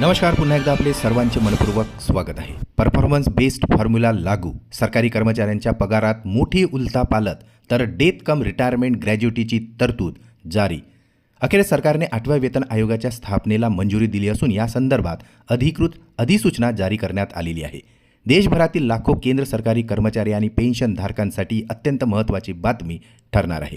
नमस्कार पुन्हा एकदा आपले सर्वांचे मनपूर्वक स्वागत आहे. परफॉर्मन्स बेस्ड फॉर्म्युला लागू. सरकारी कर्मचाऱ्यांच्या पगारात मोठी उलथापालत तर डेथ कम रिटायरमेंट ग्रॅज्युटीची तरतूद जारी. अखेर सरकारने आठव्या वेतन आयोगाच्या स्थापनेला मंजुरी दिली असून या संदर्भात अधिकृत अधिसूचना जारी करण्यात आलेली आहे. देशभरातील लाखो केंद्र सरकारी कर्मचारी आणि पेन्शनधारकांसाठी अत्यंत महत्त्वाची बातमी ठरणार आहे.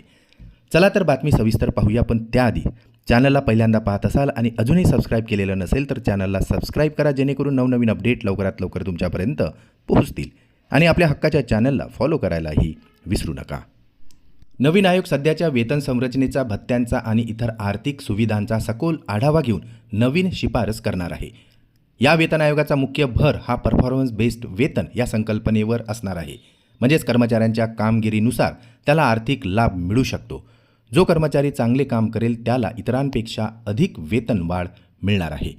चला तर बातमी सविस्तर पाहूया पण त्याआधी चॅनलला पहिल्यांदा पाहत असाल आणि अजूनही सबस्क्राईब केलेलं नसेल तर चॅनलला सबस्क्राईब करा जेणेकरून नवनवीन अपडेट लवकरात लवकर तुमच्यापर्यंत पोहोचतील. आणि आपल्या हक्काच्या चॅनलला फॉलो करायलाही विसरू नका. नवीन आयोग सध्याच्या वेतन संरचनेचा भत्त्यांचा आणि इतर आर्थिक सुविधांचा सखोल आढावा घेऊन नवीन शिफारस करणार आहे. या वेतन आयोगाचा मुख्य भर हा परफॉर्मन्स बेस्ड वेतन या संकल्पनेवर असणार आहे. म्हणजेच कर्मचाऱ्यांच्या कामगिरीनुसार त्याला आर्थिक लाभ मिळू शकतो. जो कर्मचारी चांगले काम करेल त्याला इतरांपेक्षा अधिक वेतनवाढ मिळणार आहे.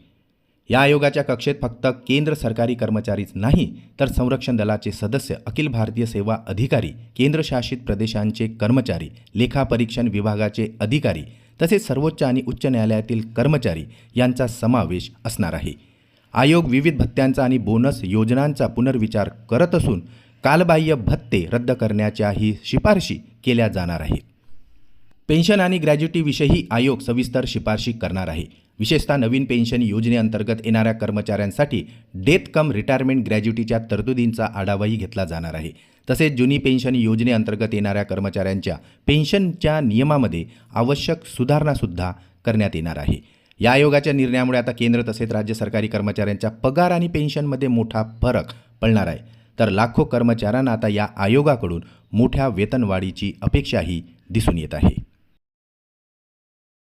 या आयोगाच्या कक्षेत फक्त केंद्र सरकारी कर्मचारीच नाही तर संरक्षण दलाचे सदस्य अखिल भारतीय सेवा अधिकारी केंद्रशासित प्रदेशांचे कर्मचारी लेखापरीक्षण विभागाचे अधिकारी तसेच सर्वोच्च आणि उच्च न्यायालयातील कर्मचारी यांचा समावेश असणार आहे. आयोग विविध भत्त्यांचा आणि बोनस योजनांचा पुनर्विचार करत असून कालबाह्य भत्ते रद्द करण्याच्याही शिफारशी केल्या जाणार आहेत. पेन्शन आणि ग्रॅज्युटीविषयी आयोग सविस्तर शिफारशी करणार आहे. विशेषतः नवीन पेन्शन योजनेअंतर्गत येणाऱ्या कर्मचाऱ्यांसाठी डेथ कम रिटायरमेंट ग्रॅज्युटीच्या तरतुदींचा आढावाही घेतला जाणार आहे. तसेच जुनी पेन्शन योजनेअंतर्गत येणाऱ्या कर्मचाऱ्यांच्या पेन्शनच्या नियमामध्ये आवश्यक सुधारणासुद्धा करण्यात येणार आहे. या आयोगाच्या निर्णयामुळे आता केंद्र तसेच राज्य सरकारी कर्मचाऱ्यांच्या पगार आणि पेन्शनमध्ये मोठा फरक पडणार आहे. तर लाखो कर्मचाऱ्यांना आता या आयोगाकडून मोठ्या वेतनवाढीची अपेक्षाही दिसून येत आहे.